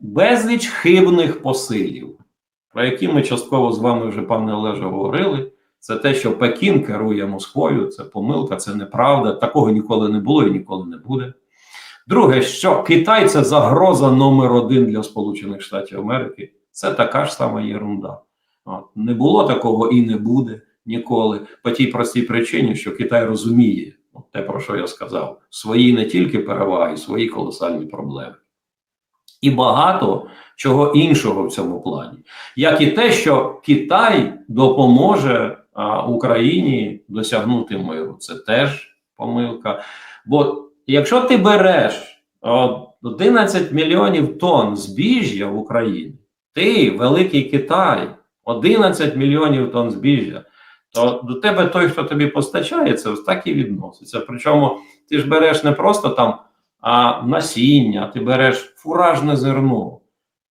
безліч хибних посилів, про які ми частково з вами вже, пане Олеже, говорили. Це те, що Пекін керує Москвою, це помилка, це неправда. Такого ніколи не було і ніколи не буде. Друге, що Китай це загроза номер один для Сполучених Штатів Америки. Це така ж сама єрунда. Не було такого і не буде ніколи. По тій простій причині, що Китай розуміє от те, про що я сказав, свої не тільки переваги, свої колосальні проблеми. І багато чого іншого в цьому плані, як і те, що Китай допоможе а, Україні досягнути миру. Це теж помилка. Бо якщо ти береш от, 11 мільйонів тонн збіжжя в Україні, ти, великий Китай, 11 мільйонів тонн збіжжя, то до тебе той, хто тобі постачає, це так і відноситься. Причому ти ж береш не просто там а насіння, ти береш фуражне зерно.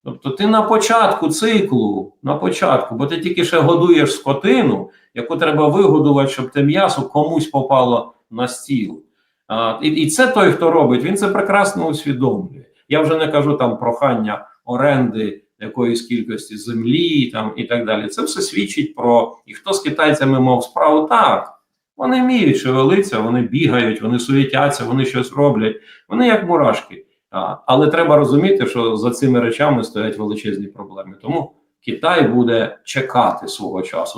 Тобто ти на початку циклу, на початку, бо ти тільки ще годуєш скотину, яку треба вигодувати, щоб те м'ясо комусь попало на стіл. А, і, і це той, хто робить, він це прекрасно усвідомлює. Я вже не кажу там прохання оренди якоїсь кількості землі там і так далі. Це все свідчить про і хто з китайцями мав справу так. Вони вміють шевелитися, вони бігають, вони суетяться, вони щось роблять. Вони як мурашки. Але треба розуміти, що за цими речами стоять величезні проблеми. Тому Китай буде чекати свого часу.